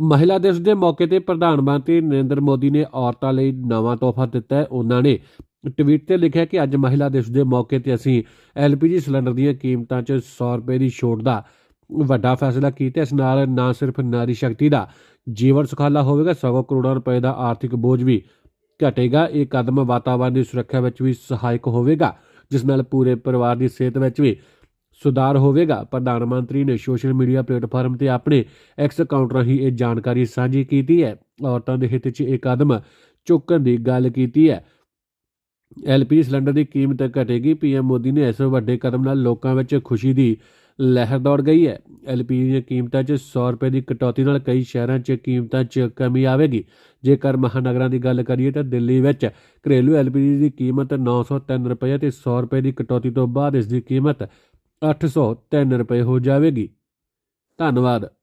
ਮਹਿਲਾ ਦਿਵਸ ਦੇ ਮੌਕੇ ਤੇ ਪ੍ਰਧਾਨ ਮੰਤਰੀ ਨਰਿੰਦਰ ਮੋਦੀ ਨੇ ਔਰਤਾਂ ਲਈ ਨਵਾਂ ਤੋਹਫਾ ਦਿੱਤਾ ਹੈ। ਉਹਨਾਂ ਨੇ ਟਵੀਟ ਤੇ ਲਿਖਿਆ ਕਿ ਅੱਜ ਮਹਿਲਾ ਦਿਵਸ ਦੇ ਮੌਕੇ ਤੇ ਅਸੀਂ ਐਲਪੀਜੀ ਸਿਲੰਡਰ ਦੀਆਂ ਕੀਮਤਾਂ 'ਚ 100 ਰੁਪਏ ਦੀ ਛੋਟ ਦਾ ਵੱਡਾ ਫੈਸਲਾ ਕੀਤਾ। ਇਸ ਨਾਲ ਨਾ ਸਿਰਫ ਨਾਰੀ ਸ਼ਕਤੀ ਦਾ ਜੀਵਨ ਸੁਖਾਲਾ ਹੋਵੇਗਾ, ਸਗੋਂ ਕਰੋੜਾਂ ਰੁਪਏ ਦਾ ਆਰਥਿਕ ਬੋਝ ਵੀ ਘਟੇਗਾ। ਇਹ ਕਦਮ ਵਾਤਾਵਰਣ ਦੀ ਸੁਰੱਖਿਆ ਵਿੱਚ ਵੀ ਸਹਾਇਕ ਹੋਵੇਗਾ, ਜਿਸ ਨਾਲ ਪੂਰੇ ਪਰਿਵਾਰ ਦੀ ਸਿਹਤ ਵਿੱਚ ਵੀ ਸੁਧਾਰ ਹੋਵੇਗਾ। ਪ੍ਰਧਾਨ ਮੰਤਰੀ ਨੇ ਸੋਸ਼ਲ ਮੀਡੀਆ ਪਲੇਟਫਾਰਮ ਤੇ ਆਪਣੇ ਐਕਸ ਅਕਾਊਂਟ ਰਾਹੀਂ ਇਹ ਜਾਣਕਾਰੀ ਸਾਂਝੀ ਕੀਤੀ ਹੈ। ਔਰਤਾਂ ਦੇ ਹਿੱਤ 'ਚ ਇਹ ਕਦਮ ਚੁੱਕਣ ਦੀ ਗੱਲ ਕੀਤੀ ਹੈ। ਐਲਪੀਜੀ ਸਿਲੰਡਰ ਦੀ ਕੀਮਤ ਘਟੇਗੀ। ਪੀਐਮ ਮੋਦੀ ਨੇ ਇਸ ਵੱਡੇ ਕਦਮ ਨਾਲ ਲੋਕਾਂ ਵਿੱਚ ਖੁਸ਼ੀ ਦੀ ਲਹਿਰ ਦੌੜ ਗਈ ਹੈ। ਐਲਪੀਜੀ ਦੀਆਂ ਕੀਮਤਾਂ 'ਚ 100 ਰੁਪਏ ਦੀ ਕਟੌਤੀ ਨਾਲ ਕਈ ਸ਼ਹਿਰਾਂ 'ਚ ਕੀਮਤਾਂ 'ਚ ਕਮੀ ਆਵੇਗੀ। ਜੇਕਰ ਮਹਾਨਗਰਾਂ ਦੀ ਗੱਲ ਕਰੀਏ ਤਾਂ ਦਿੱਲੀ ਵਿੱਚ ਘਰੇਲੂ ਐਲਪੀਜੀ ਦੀ ਕੀਮਤ 903 ਰੁਪਏ ਤੇ 100 ਰੁਪਏ ਦੀ ਕਟੌਤੀ ਤੋਂ ਬਾਅਦ ਇਸ ਦੀ ਕੀਮਤ 803 ਰੁਪਏ ਹੋ ਜਾਵੇਗੀ। ਧੰਨਵਾਦ।